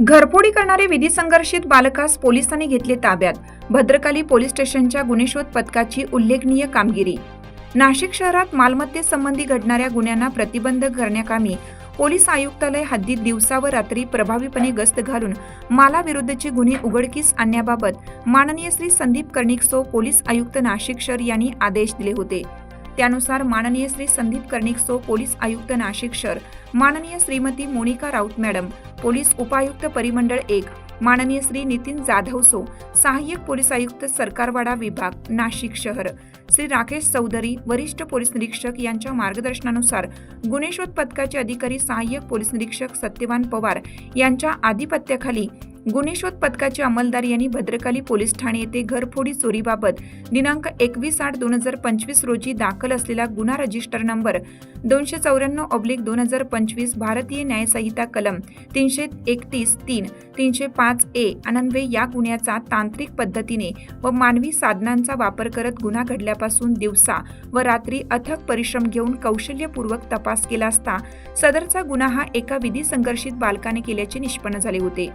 घरफोडी करणारे विधी संघर्षित बालकास पोलिसांनी घेतले ताब्यात. भद्रकाली पोलीस स्टेशनच्या गुन्हेशोध पथकाची उल्लेखनीय कामगिरी. नाशिक शहरात मालमत्तेसंबंधी घडणाऱ्या गुन्ह्यांना प्रतिबंध करण्याकामी पोलीस आयुक्तालय हद्दीत दिवसा व रात्री प्रभावीपणे गस्त घालून मालाविरुद्धचे गुन्हे उघडकीस आणण्याबाबत माननीय श्री संदीप कर्णिकसो पोलीस आयुक्त नाशिक शहर यांनी आदेश दिले होते. त्यानुसार माननीय श्री संदीप कर्णिकसो पोलीस आयुक्त नाशिक शहर माननीय श्रीमती मोनिका राऊत मॅडम पोलीस उपायुक्त परिमंडळ एक माननीय श्री नितीन जाधव सो सहाय्यक पोलीस आयुक्त सरकारवाडा विभाग नाशिक शहर. श्री राकेश चौधरी वरिष्ठ पोलीस निरीक्षक यांच्या मार्गदर्शनानुसार गुन्हेशोध पथकाचे अधिकारी सहाय्यक पोलीस निरीक्षक सत्यवान पवार यांच्या आधिपत्याखाली गुन्हेशोध पथकाचे अंमलदार यांनी भद्रकाली पोलीस ठाणे येथे घरफोडी चोरीबाबत दिनांक एकवीस आठ दोन हजार पंचवीस रोजी दाखल असलेला गुन्हा रजिस्टर नंबर दोनशे चौऱ्याण्णव ऑब्लिक दोन हजार पंचवीस भारतीय न्यायसंहिता कलम तीनशे एकतीस तीन तीनशे पाच ए अनन्वये या गुन्ह्याचा तांत्रिक पद्धतीने व मानवी साधनांचा वापर करत गुन्हा घडल्यापासून दिवसा व रात्री अथक परिश्रम घेऊन कौशल्यपूर्वक तपास केला असता सदरचा गुन्हा हा एका विधी संघर्षित बालकाने केल्याचे निष्पन्न झाले होते.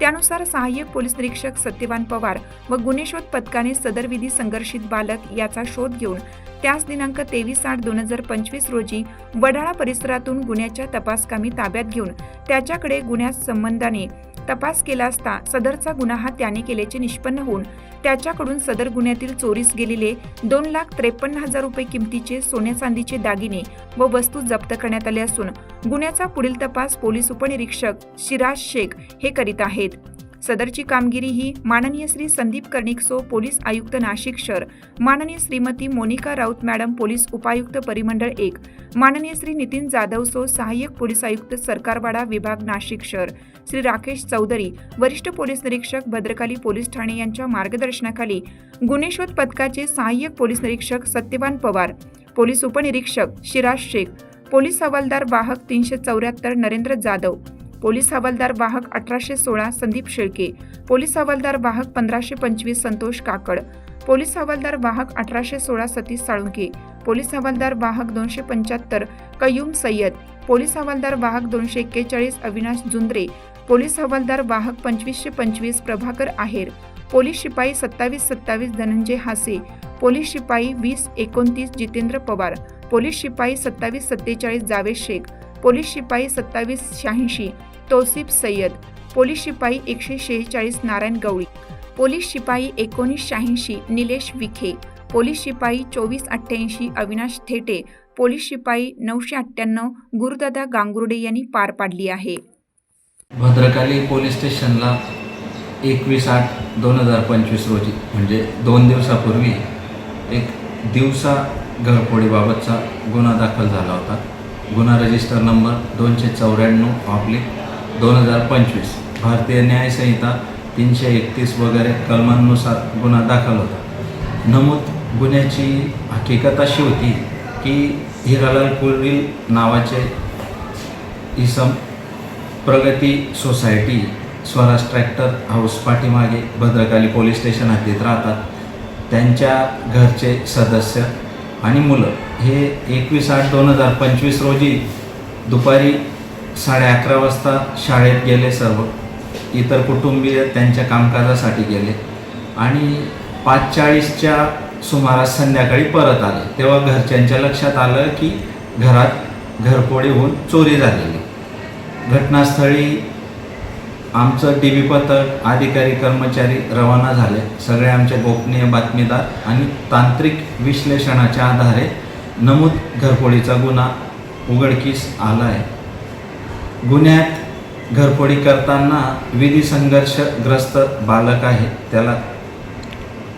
त्यानुसार सहाय्यक पोलीस निरीक्षक सत्यवान पवार व गुन्हेशोध पथकाने सदर विधी संघर्षित बालक याचा शोध घेऊन त्याच दिनांक तेवीस आठ दोन हजार पंचवीस रोजी वडाळा परिसरातून गुन्ह्याच्या तपासकामी ताब्यात घेऊन त्याच्याकडे गुन्ह्या संबंधाने तपास केला असता सदरचा गुन्हा हा त्याने केल्याचे निष्पन्न होऊन त्याच्याकडून सदर गुन्ह्यातील चोरीस गेलेले दोन लाख त्रेपन्न हजार रुपये किमतीचे सोन्या चांदीचे दागिने व वस्तू जप्त करण्यात आले असून गुन्ह्याचा पुढील तपास पोलीस उपनिरीक्षक शिराज शेख हे करीत आहेत. सदरची कामगिरी ही माननीय श्री संदीप कर्णिकसो पोलीस आयुक्त नाशिक शहर माननीय श्रीमती मोनिका राऊत मॅडम पोलीस उपायुक्त परिमंडळ एक माननीय श्री नितीन जाधव सो सहाय्यक पोलीस आयुक्त सरकारवाडा विभाग नाशिक शहर श्री राकेश चौधरी वरिष्ठ पोलीस निरीक्षक भद्रकाली पोलीस ठाणे यांच्या मार्गदर्शनाखाली गुन्हेशोध पथकाचे सहाय्यक पोलीस निरीक्षक सत्यवान पवार पोलीस उपनिरीक्षक शिराज शेख पोलीस हवालदार वाहक तीनशे चौऱ्याहत्तर नरेंद्र जाधव पोलीस हवालदार वाहक अठराशे सोळा संदीप शेळके पोलीस हवालदार वाहक पंधराशे पंचवीस संतोष काकड पोलीस हवालदार वाहक अठराशे सोळा सतीश साळुंके पोलीस हवालदार वाहक दोनशे पंच्याहत्तर कयूम सय्यद पोलीस हवालदार वाहक दोनशे एक्केचाळीस अविनाश जुंद्रे पोलीस हवालदार वाहक पंचवीसशे पंचवीस प्रभाकर आहेर पोलीस शिपाई सत्तावीस सत्तावीस धनंजय हासे पोलीस शिपाई वीस एकोणतीस जितेंद्र पवार पोलीस शिपाई सत्तावीस सत्तेचाळीस जावेद शेख पोलीस शिपाई सत्तावीस शहाऐंशी तौसिफ सय्यद पोलीस शिपाई एकशे शेहेचाळीस नारायण गवळी पोलीस शिपाई एकोणीस शहाऐंशी निलेश विखे पोलीस शिपाई चोवीस अठ्ठ्याऐंशी अविनाश थेटे पोलीस शिपाई नऊशे अठ्ठ्याण्णव गुरुदादा गांगुर्डे यांनी पार पाडली आहे. भद्रकाली पोलीस स्टेशनला एकवीस आठ दोन हजार पंचवीस रोजी म्हणजे दोन दिवसापूर्वी एक दिवसा घरफोडीबाबतचा गुन्हा दाखल झाला होता. गुन्हा रजिस्टर नंबर दोनशे चौऱ्याण्णव ऑब्लिक दोन हजार पंचवीस भारतीय न्यायसंहिता तीनशे एकतीस वगैरे कलमांनुसार गुन्हा दाखल होता. नमूद गुन्ह्याची हकीकत अशी होती की हिरालाल पुरील नावाचे इसम प्रगती सोसायटी स्वराज ट्रॅक्टर हाऊस पाठीमागे भद्रकाली पोलीस स्टेशन हद्दीत राहतात. त्यांच्या घरचे सदस्य आणि मुलं. हे एकवीस आठ दोन हजार पंचवीस रोजी दुपारी साडे अकरा वाजता शाळेत गेले सर्व. इतर कुटुंबीय त्यांच्या कामकाजासाठी गेले. आणि पाच चाळीसच्या सुमारास संध्याकाळी परत आले. तेव्हा घरच्यांच्या लक्षात आलं की घरात घरपोडी होऊन चोरी झालेली. घटनास्थळी आमचं टी व्ही पथक अधिकारी कर्मचारी रवाना झाले. सगळे आमचे गोपनीय बातमीदार आणि तांत्रिक विश्लेषणाच्या आधारे नमूद घरफोडीचा गुन्हा उघडकीस आला आहे गुन्ह्यात घरफोडी करताना विधी संघर्षग्रस्त बालक आहे. त्याला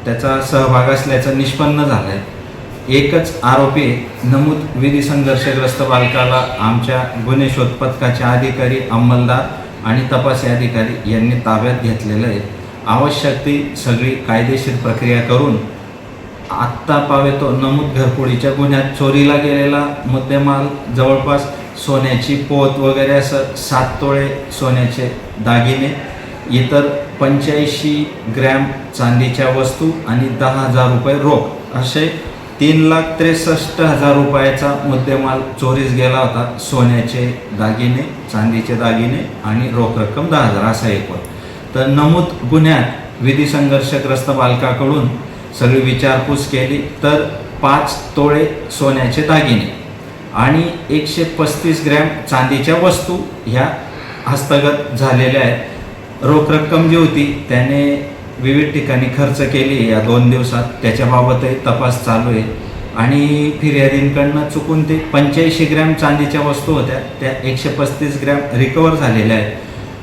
त्याचा सहभाग असल्याचं निष्पन्न झालं आहे एकच आरोपी नमूद विधी संघर्षग्रस्त बालकाला आमच्या गुन्हे शोध पथकाचे अधिकारी अंमलदार आणि तपासी अधिकारी यांनी ताब्यात घेतलेलं आहे. आवश्यक ती सगळी कायदेशीर प्रक्रिया करून आत्ता पावे तो नमूद घरपुडीच्या गुन्ह्यात चोरीला गेलेला मुद्देमाल जवळपास सोन्याची पोत वगैरे असं सात तोळे सोन्याचे दागिने इतर पंच्याऐंशी ग्रॅम चांदीच्या वस्तू आणि दहा हजार रुपये रोख असे तीन लाख त्रेसष्ट हजार रुपयाचा मुद्देमाल चोरीस गेला होता सोन्याचे दागिने चांदीचे दागिने आणि रोख रक्कम दहा हजार असा एकूण तर नमूद गुन्ह्यात विधी संघर्षग्रस्त बालकाकडून सगळी विचारपूस केली तर पाच तोळे सोन्याचे दागिने आणि एकशे पस्तीस ग्रॅम चांदीच्या वस्तू ह्या हस्तगत झालेल्या आहेत. रोख रक्कम जी होती त्याने विविध ठिकाणी खर्च केली या दोन दिवसात. त्याच्याबाबतही तपास चालू आहे. आणि फिर्यादींकडनं चुकून ते पंच्याऐंशी ग्रॅम चांदीच्या वस्तू होत्या. त्या एकशे पस्तीस ग्रॅम रिकवर झालेल्या आहेत.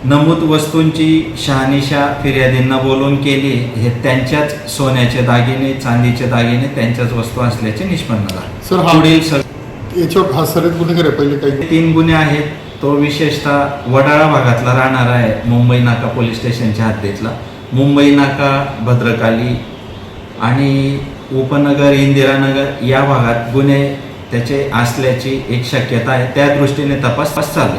नमूद वस्तूंची शहानिशा फिर्यादींना बोलून केली. हे त्यांच्याच सोन्याचे दागिने चांदीचे दागिने त्यांच्याच वस्तू असल्याचे निष्पन्न सर, झाले हा- पुढील स- याच्यावर हा सरित गुन्हेगार आहे पहिले काही तीन गुन्हे आहेत. तो विशेषतः वडाळा भागातला राहणार आहे मुंबई नाका पोलीस स्टेशनच्या हद्दीतला. मुंबई नाका भद्रकाली आणि उपनगर इंदिरानगर या भागात गुन्हे त्याचे असल्याची एक शक्यता आहे. त्या दृष्टीने तपास चालू